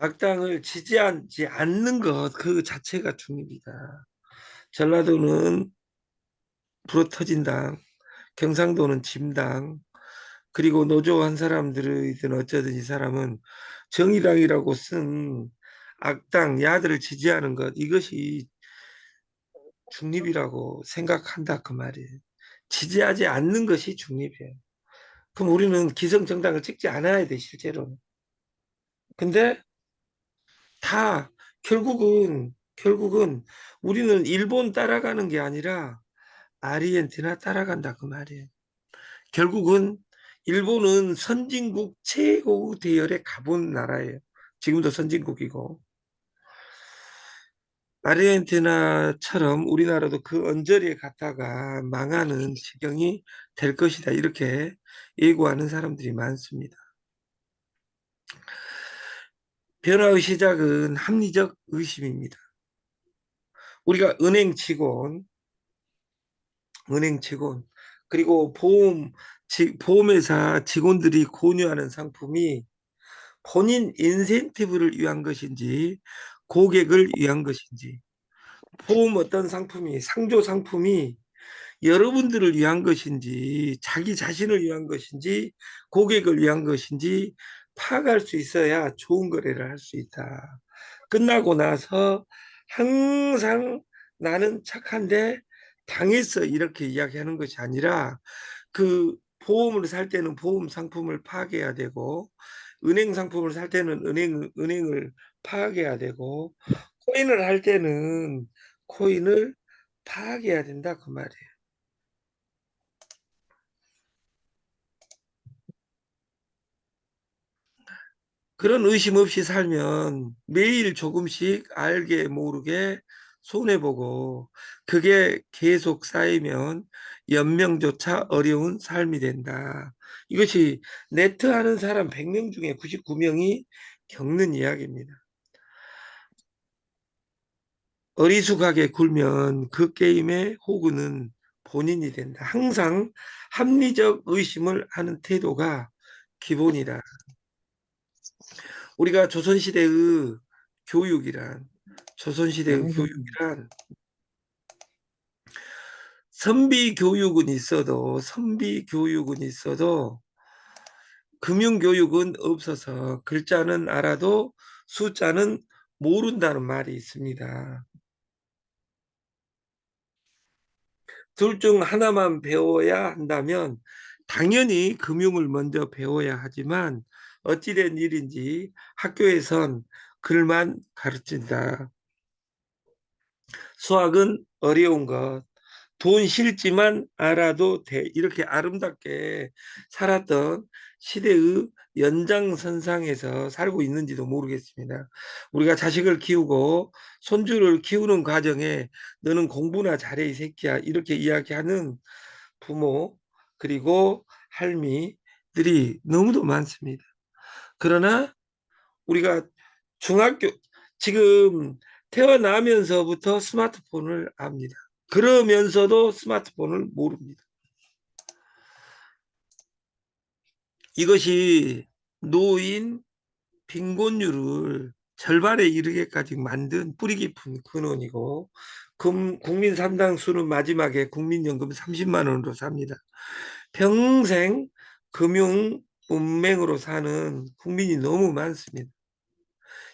악당을 지지하지 않는 것 그 자체가 중립이다. 전라도는 불어터진 당, 경상도는 짐당, 그리고 노조한 사람들이든 어쩌든 이 사람은 정의당이라고 쓴 악당 야들을 지지하는 것 이것이 중립이라고 생각한다 그 말이에요. 지지하지 않는 것이 중립이에요. 그럼 우리는 기성정당을 찍지 않아야 돼 실제로는. 근데 다 결국은 결국은 우리는 일본 따라가는 게 아니라 아르헨티나 따라간다 그 말이에요. 결국은 일본은 선진국 최고 대열에 가본 나라예요. 지금도 선진국이고 아르헨티나처럼 우리나라도 그 언저리에 갔다가 망하는 지경이 될 것이다 이렇게 예고하는 사람들이 많습니다. 변화의 시작은 합리적 의심입니다. 우리가 은행 직원, 은행 직원, 그리고 보험, 보험회사 직원들이 권유하는 상품이 본인 인센티브를 위한 것인지 고객을 위한 것인지 보험 어떤 상품이 상조 상품이 여러분들을 위한 것인지 자기 자신을 위한 것인지 고객을 위한 것인지 파악할 수 있어야 좋은 거래를 할 수 있다. 끝나고 나서 항상 나는 착한데 당했어 이렇게 이야기하는 것이 아니라 그 보험을 살 때는 보험 상품을 파악해야 되고 은행 상품을 살 때는 은행 은행을 파악해야 되고 코인을 할 때는 코인을 파악해야 된다 그 말이에요. 그런 의심 없이 살면 매일 조금씩 알게 모르게 손해보고 그게 계속 쌓이면 연명조차 어려운 삶이 된다. 이것이 네트 하는 사람 100명 중에 99명이 겪는 이야기입니다. 어리숙하게 굴면 그 게임의 호구는 본인이 된다. 항상 합리적 의심을 하는 태도가 기본이다. 우리가 조선시대의 교육이란 조선시대의 음. 교육이란 선비 교육은 있어도 선비 교육은 있어도 금융 교육은 없어서 글자는 알아도 숫자는 모른다는 말이 있습니다. 둘 중 하나만 배워야 한다면 당연히 금융을 먼저 배워야 하지만 어찌된 일인지 학교에선 글만 가르친다. 수학은 어려운 것, 돈 실지만 알아도 돼. 이렇게 아름답게 살았던 시대의 연장선상에서 살고 있는지도 모르겠습니다. 우리가 자식을 키우고 손주를 키우는 과정에 너는 공부나 잘해 이 새끼야 이렇게 이야기하는 부모 그리고 할미들이 너무도 많습니다. 그러나 우리가 중학교 지금 태어나면서부터 스마트폰을 압니다. 그러면서도 스마트폰을 모릅니다. 이것이 노인 빈곤율을 절반에 이르게까지 만든 뿌리 깊은 근원이고 국민 3당 수는 마지막에 국민연금 30만 원으로 삽니다. 평생 금융 운맹으로 사는 국민이 너무 많습니다.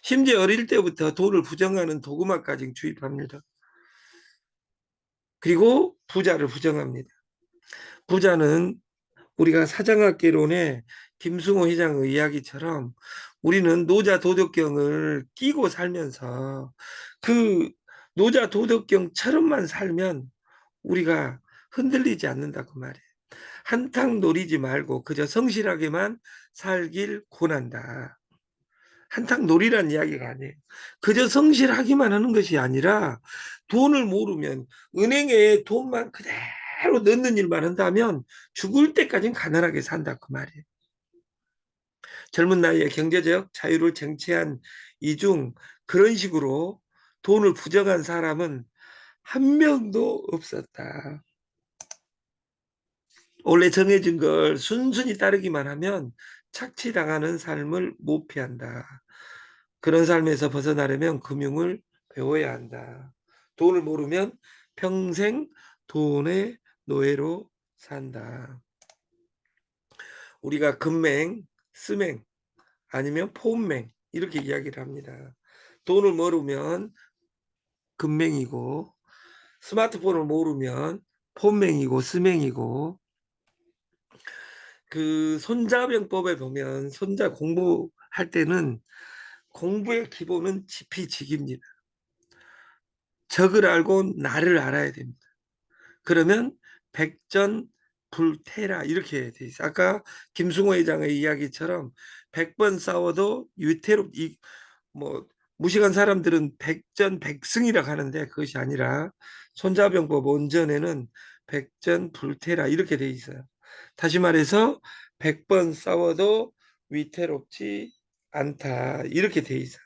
심지어 어릴 때부터 돈을 부정하는 도구마까지 주입합니다. 그리고 부자를 부정합니다. 부자는 우리가 사장학개론의 김승호 회장의 이야기처럼 우리는 노자 도덕경을 끼고 살면서 그 노자 도덕경처럼만 살면 우리가 흔들리지 않는다 그 말이에요. 한탕 노리지 말고 그저 성실하게만 살길 권한다. 한탕 놀이란 이야기가 아니에요. 그저 성실하기만 하는 것이 아니라 돈을 모르면 은행에 돈만 그대로 넣는 일만 한다면 죽을 때까지는 가난하게 산다 그 말이에요. 젊은 나이에 경제적 자유를 쟁취한 이중 그런 식으로 돈을 부정한 사람은 한 명도 없었다. 원래 정해진 걸 순순히 따르기만 하면 착취당하는 삶을 못 피한다. 그런 삶에서 벗어나려면 금융을 배워야 한다. 돈을 모르면 평생 돈의 노예로 산다. 우리가 금맹, 스맹 아니면 폰맹 이렇게 이야기를 합니다. 돈을 모르면 금맹이고 스마트폰을 모르면 폰맹이고 스맹이고 그 손자병법에 보면 손자 공부할 때는 공부의 기본은 지피지기입니다. 적을 알고 나를 알아야 됩니다. 그러면 백전 불태라 이렇게 돼 있어요. 아까 김승호 회장의 이야기처럼 100번 싸워도 유태롭 이뭐 무식한 사람들은 백전 백승이라 하는데 그것이 아니라 손자병법 원전에는 백전 불태라 이렇게 돼 있어요. 다시 말해서 100번 싸워도 위태롭지 않다 이렇게 돼 있어요.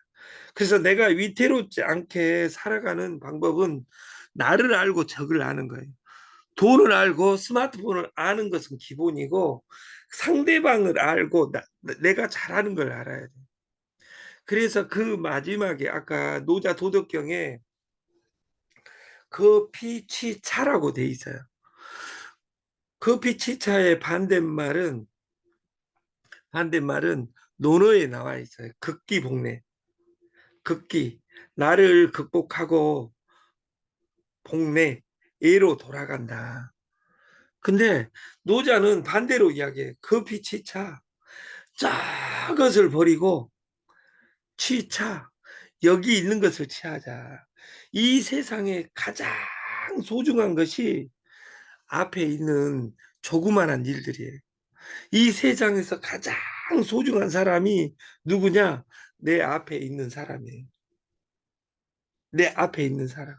그래서 내가 위태롭지 않게 살아가는 방법은 나를 알고 적을 아는 거예요. 돈을 알고 스마트폰을 아는 것은 기본이고 상대방을 알고 나, 내가 잘하는 걸 알아야 돼. 그래서 그 마지막에 아까 노자 도덕경에 그 피치차라고 돼 있어요. 그 피치차의 반대말은 반대말은 논어에 나와 있어요. 극기 복례. 극기. 나를 극복하고 복례. A로 돌아간다. 근데 노자는 반대로 이야기해. 그 빛이 차. 저것을 버리고 취차. 여기 있는 것을 취하자. 이 세상에 가장 소중한 것이 앞에 있는 조그만한 일들이에요. 이 세상에서 가장 소중한 사람이 누구냐? 내 앞에 있는 사람이에요. 내 앞에 있는 사람.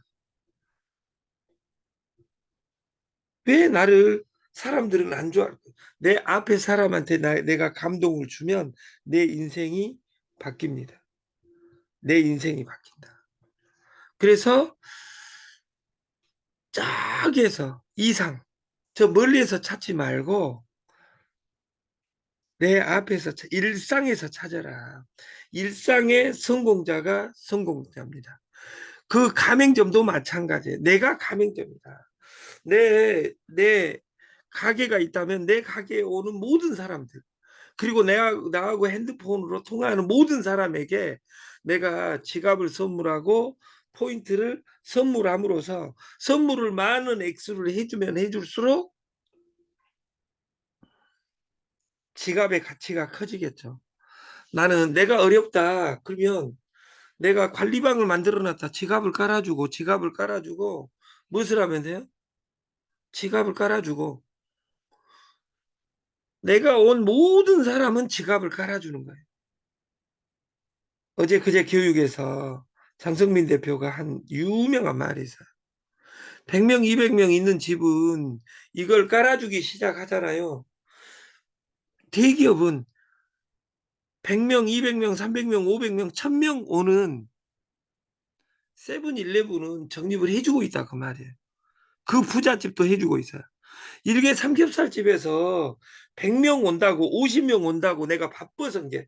왜 나를 사람들은 안 좋아? 내 앞에 사람한테 나, 내가 감동을 주면 내 인생이 바뀝니다. 내 인생이 바뀐다. 그래서 저기에서 이상, 저 멀리에서 찾지 말고 내 앞에서 일상에서 찾아라. 일상의 성공자가 성공자입니다. 그 가맹점도 마찬가지예요. 내가 가맹점이다. 내, 내 가게가 있다면 내 가게에 오는 모든 사람들 그리고 내가 나하고 핸드폰으로 통화하는 모든 사람에게 내가 지갑을 선물하고 포인트를 선물함으로써 선물을 많은 액수를 해주면 해줄수록 지갑의 가치가 커지겠죠. 나는 내가 어렵다 그러면 내가 관리방을 만들어 놨다 지갑을 깔아주고 지갑을 깔아주고 무엇을 하면 돼요? 지갑을 깔아주고 내가 온 모든 사람은 지갑을 깔아주는 거예요. 어제 그제 교육에서 장성민 대표가 한 유명한 말이 있어요. 100명, 200명 있는 집은 이걸 깔아주기 시작하잖아요. 대기업은 100명, 200명, 300명, 500명, 1000명 오는 세븐일레븐은 적립을 해주고 있다 그 말이에요. 그 부잣집도 해주고 있어요. 일개 삼겹살집에서 100명 온다고 50명 온다고 내가 바빠서 게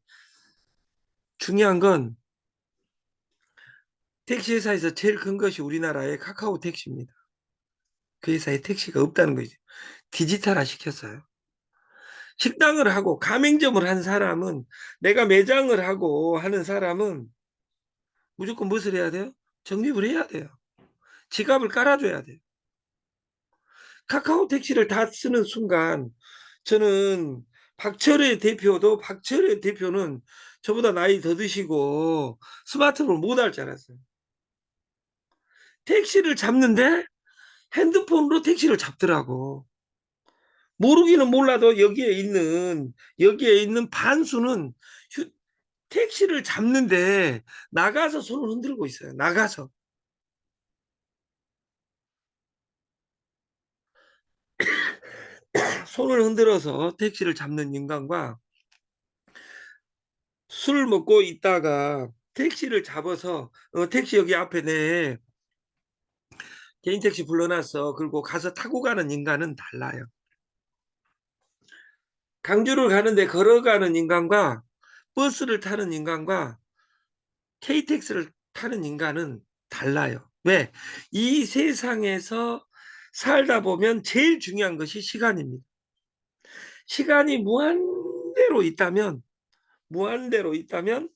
중요한 건 택시 회사에서 제일 큰 것이 우리나라의 카카오 택시입니다. 그 회사에 택시가 없다는 거죠. 디지털화 시켰어요. 식당을 하고 가맹점을 한 사람은 내가 매장을 하고 하는 사람은 무조건 무엇을 해야 돼요? 적립을 해야 돼요. 지갑을 깔아줘야 돼요. 카카오 택시를 다 쓰는 순간 저는 박철의 대표도 박철의 대표는 저보다 나이 더 드시고 스마트폰을 못할 줄 알았어요. 택시를 잡는데 핸드폰으로 택시를 잡더라고. 모르기는 몰라도 여기에 있는 여기에 있는 반수는 휴, 택시를 잡는데 나가서 손을 흔들고 있어요. 나가서. 손을 흔들어서 택시를 잡는 인간과 술 먹고 있다가 택시를 잡아서 어, 택시 여기 앞에 내 개인 택시 불러놨어. 그리고 가서 타고 가는 인간은 달라요. 강주를 가는데 걸어가는 인간과 버스를 타는 인간과 KTX를 타는 인간은 달라요. 왜? 이 세상에서 살다 보면 제일 중요한 것이 시간입니다. 시간이 무한대로 있다면 무한대로 있다면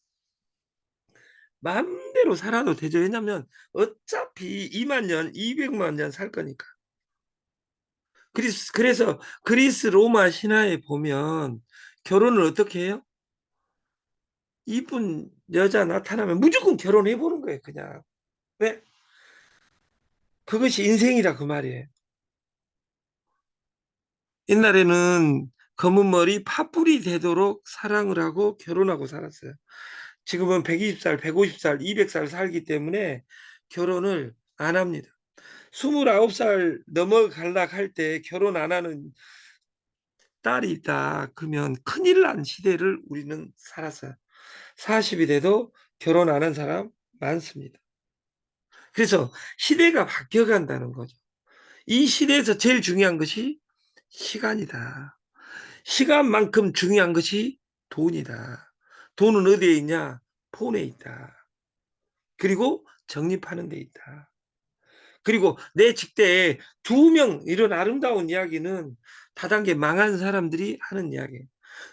맘 100배로 살아도 되죠. 왜냐면 어차피 2만 년, 200만 년 살 거니까. 그리스, 그래서 그리스 로마 신화에 보면 결혼을 어떻게 해요? 이쁜 여자 나타나면 무조건 결혼해 보는 거예요. 그냥. 왜? 그것이 인생이라 그 말이에요. 옛날에는 검은 머리 파뿌리 되도록 사랑을 하고 결혼하고 살았어요. 지금은 120살, 150살, 200살 살기 때문에 결혼을 안 합니다. 29살 넘어갈락 할 때 결혼 안 하는 딸이 있다. 그러면 큰일 난 시대를 우리는 살았어요. 40이 돼도 결혼 안 한 사람 많습니다. 그래서 시대가 바뀌어 간다는 거죠. 이 시대에서 제일 중요한 것이 시간이다. 시간만큼 중요한 것이 돈이다. 돈은 어디에 있냐? 폰에 있다. 그리고 적립하는 데 있다. 그리고 내 직대에 두 명 이런 아름다운 이야기는 다단계 망한 사람들이 하는 이야기예요.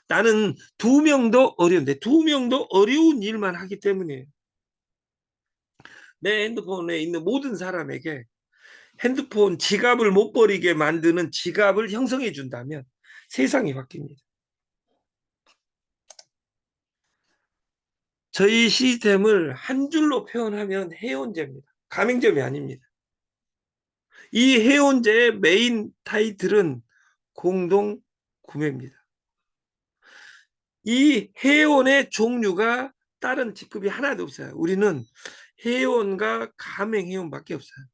나는 두 명도 어려운데 두 명도 어려운 일만 하기 때문에 내 핸드폰에 있는 모든 사람에게 핸드폰 지갑을 못 버리게 만드는 지갑을 형성해 준다면 세상이 바뀝니다. 저희 시스템을 한 줄로 표현하면 해운제입니다. 가맹점이 아닙니다. 이 해운제의 메인 타이틀은 공동 구매입니다. 이 해운의 종류가 다른 직급이 하나도 없어요. 우리는 해운과 가맹해운밖에 없어요.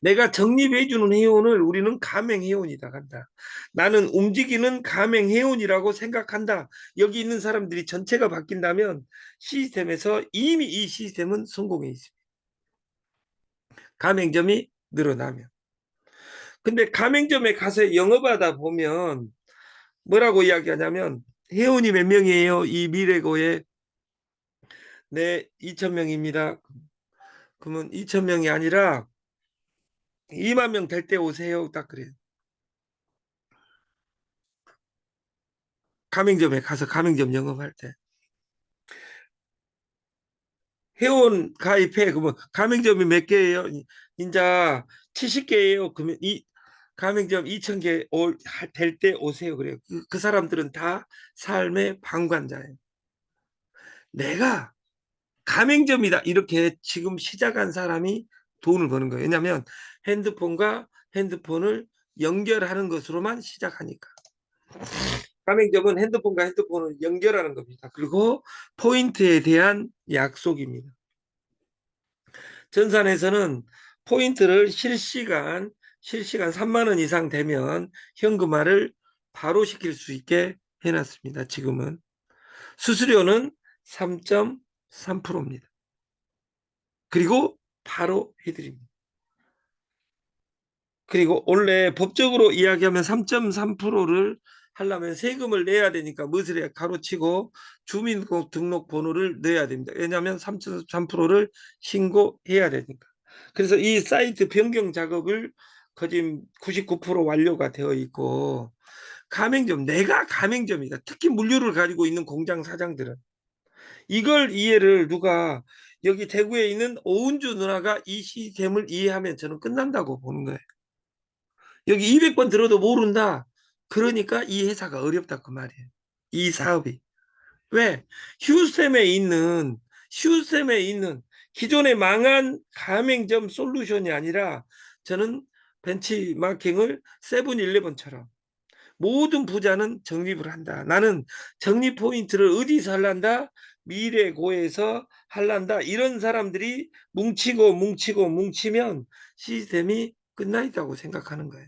내가 적립해주는 해운을 우리는 가맹해운이다 한다. 나는 움직이는 가맹해운이라고 생각한다. 여기 있는 사람들이 전체가 바뀐다면 시스템에서 이미 이 시스템은 성공해 있습니다. 가맹점이 늘어나면. 근데 가맹점에 가서 영업하다 보면 뭐라고 이야기하냐면 회원이 몇 명이에요? 이 미래고에 네 2천명입니다. 그러면 2천명이 아니라 2만 명 될 때 오세요. 딱 그래요. 가맹점에 가서 가맹점 영업할 때 회원 가입해 그러면 가맹점이 몇 개예요? 인자 70개예요. 그러면 이 가맹점 2,000개 될 때 오세요. 그래요. 그, 그 사람들은 다 삶의 방관자예요. 내가 가맹점이다. 이렇게 지금 시작한 사람이 돈을 버는 거예요. 왜냐하면 핸드폰과 핸드폰을 연결하는 것으로만 시작하니까. 가맹점은 핸드폰과 핸드폰을 연결하는 겁니다. 그리고 포인트에 대한 약속입니다. 전산에서는 포인트를 실시간 실시간 3만 원 이상 되면 현금화를 바로 시킬 수 있게 해놨습니다. 지금은 수수료는 3.3%입니다. 그리고 바로 해드립니다. 그리고 원래 법적으로 이야기하면 3.3%를 하려면 세금을 내야 되니까 무엇을 가로치고 주민등록 번호를 넣어야 됩니다. 왜냐하면 3.3%를 신고해야 되니까. 그래서 이 사이트 변경 작업을 거진 99% 완료가 되어 있고 가맹점 내가 가맹점이다. 특히 물류를 가지고 있는 공장 사장들은 이걸 이해를 누가 여기 대구에 있는 오은주 누나가 이 시스템을 이해하면 저는 끝난다고 보는 거예요. 여기 200번 들어도 모른다. 그러니까 이 회사가 어렵다 그 말이에요. 이 사업이. 왜? 휴스템에 있는 휴스템에 있는 기존의 망한 가맹점 솔루션이 아니라 저는 벤치마킹을 세븐일레븐처럼 모든 부자는 적립을 한다. 나는 적립 포인트를 어디서 할란다? 미래고에서 할란다. 이런 사람들이 뭉치고 뭉치고 뭉치면 시스템이 끝나 있다고 생각하는 거예요.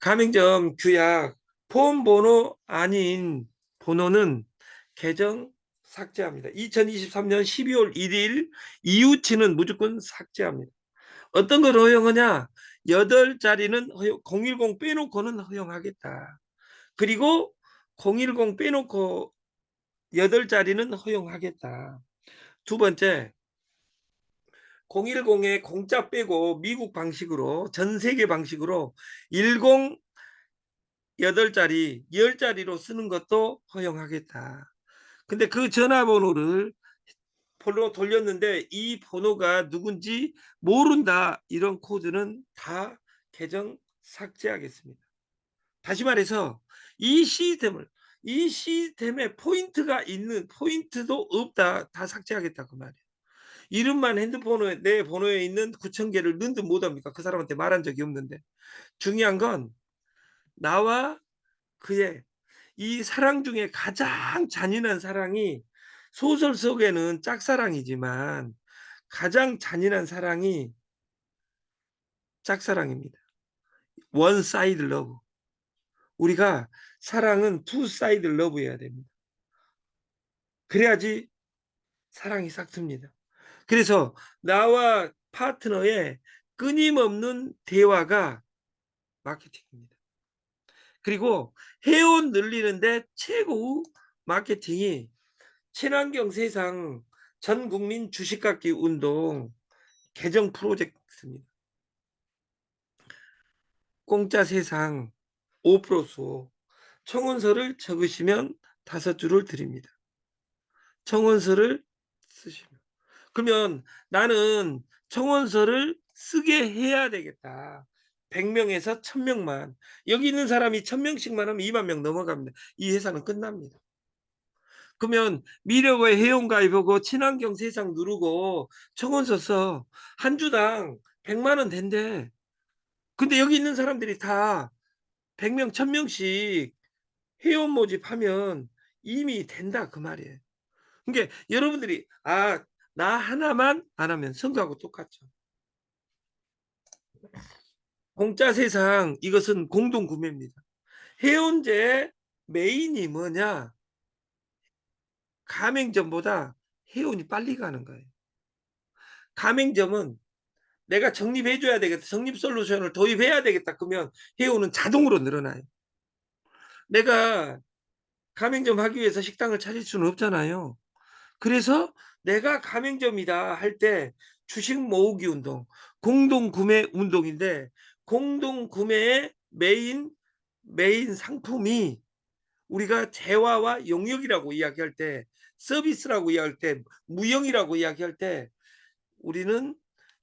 가맹점 규약 폰 번호 아닌 번호는 계정 삭제합니다. 2023년 12월 1일 이웃치는 무조건 삭제합니다. 어떤 걸 허용하냐? 8자리는 허용, 010 빼놓고는 허용하겠다. 그리고 010 빼놓고 8 자리는 허용하겠다. 두 번째 010에 공짜 빼고 미국 방식으로 전 세계 방식으로 10 8 자리, 10 자리로 쓰는 것도 허용하겠다. 근데 그 전화번호를 번호 돌렸는데 이 번호가 누군지 모른다. 이런 코드는 다 계정 삭제하겠습니다. 다시 말해서 이 시스템을 이 시스템에 포인트가 있는 포인트도 없다. 다 삭제하겠다 그 말이에요. 이름만 핸드폰에 내 번호에 있는 9천 개를 넣든 못합니까? 그 사람한테 말한 적이 없는데. 중요한 건 나와 그의 이 사랑 중에 가장 잔인한 사랑이 소설 속에는 짝사랑이지만 가장 잔인한 사랑이 짝사랑입니다. 원 사이드 러브. 우리가 사랑은 투 사이드 러브여야 됩니다. 그래야지 사랑이 싹틉니다. 그래서 나와 파트너의 끊임없는 대화가 마케팅입니다. 그리고 회원 늘리는데 최고 마케팅이 친환경 세상 전 국민 주식 갖기 운동 개정 프로젝트입니다. 공짜 세상 5%수 청원서를 적으시면 다섯 줄을 드립니다. 청원서를 쓰시면 그러면 나는 청원서를 쓰게 해야 되겠다. 100명에서 1000명만 여기 있는 사람이 1000명씩만 하면 2만 명 넘어갑니다. 이 회사는 끝납니다. 그러면 미래의 회원가입하고 친환경 세상 누르고 청원서 써. 한 주당 100만 원 된대. 근데 여기 있는 사람들이 다 100명, 1000명씩 회원 모집하면 이미 된다 그 말이에요. 그러니까 여러분들이 아, 나 하나만 안 하면 선거하고 똑같죠. 공짜 세상 이것은 공동 구매입니다. 회원제 메인이 뭐냐? 가맹점보다 회원이 빨리 가는 거예요. 가맹점은 내가 적립해 줘야 되겠다. 적립 솔루션을 도입해야 되겠다. 그러면 회원은 자동으로 늘어나요. 내가 가맹점 하기 위해서 식당을 차릴 수는 없잖아요. 그래서 내가 가맹점이다 할 때 주식 모으기 운동, 공동 구매 운동인데 공동 구매의 메인 메인 상품이 우리가 재화와 용역이라고 이야기할 때 서비스라고 이야기할 때 무형이라고 이야기할 때 우리는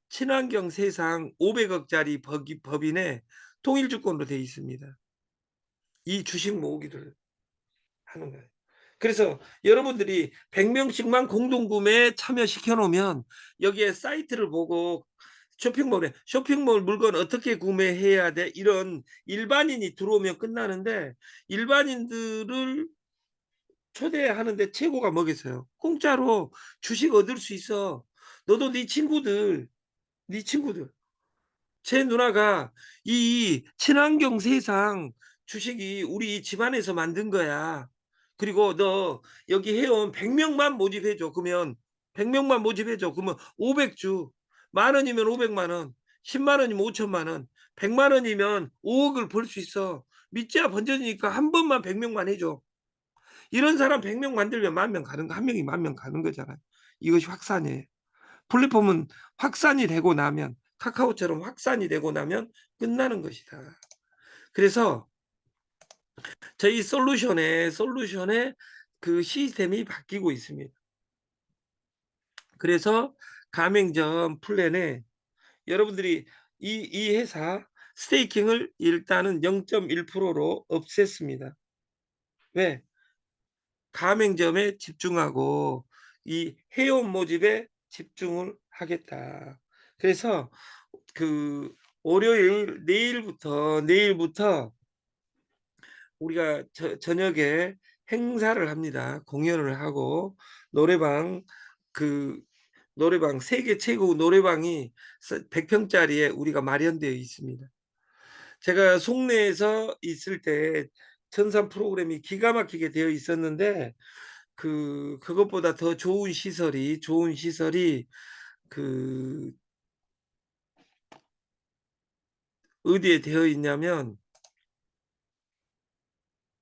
친환경 세상 500억짜리 법인의 통일 주권으로 되어 있습니다. 이 주식 모으기를 하는 거예요. 그래서 여러분들이 100명씩만 공동구매에 참여시켜 놓으면 여기에 사이트를 보고 쇼핑몰에 쇼핑몰 물건 어떻게 구매해야 돼? 이런 일반인이 들어오면 끝나는데 일반인들을 초대하는데 최고가 뭐겠어요? 공짜로 주식 얻을 수 있어. 너도 네 친구들 네 친구들. 제 누나가 이 친환경 세상 주식이 우리 집안에서 만든 거야 그리고 너 여기 회원 100명만 모집해 줘 그러면 100명만 모집해 줘 그러면 500주 만 원이면 500만 원, 10만 원이면 5천만 원, 100만 원이면 5억을 벌 수 있어. 믿자 번져지니까 한 번만 100명만 해줘. 이런 사람 100명 만들면 만 명 가는 거, 한 명이 만 명 가는 거잖아요. 이것이 확산이에요. 플랫폼은 확산이 되고 나면 카카오처럼 확산이 되고 나면 끝나는 것이다. 그래서 저희 솔루션에 솔루션에 그 시스템이 바뀌고 있습니다. 그래서 가맹점 플랜에 여러분들이 이, 이 회사 스테이킹을 일단은 0.1%로 없앴습니다. 왜? 가맹점에 집중하고 이 회원 모집에 집중을 하겠다. 그래서 그 월요일 내일부터 내일부터 우리가 저, 저녁에 행사를 합니다. 공연을 하고 노래방 그 노래방 세계 최고 노래방이 100평짜리에 우리가 마련되어 있습니다. 제가 송내에서 있을 때 전산 프로그램이 기가 막히게 되어 있었는데 그 그것보다 더 좋은 시설이 좋은 시설이 그 어디에 되어 있냐면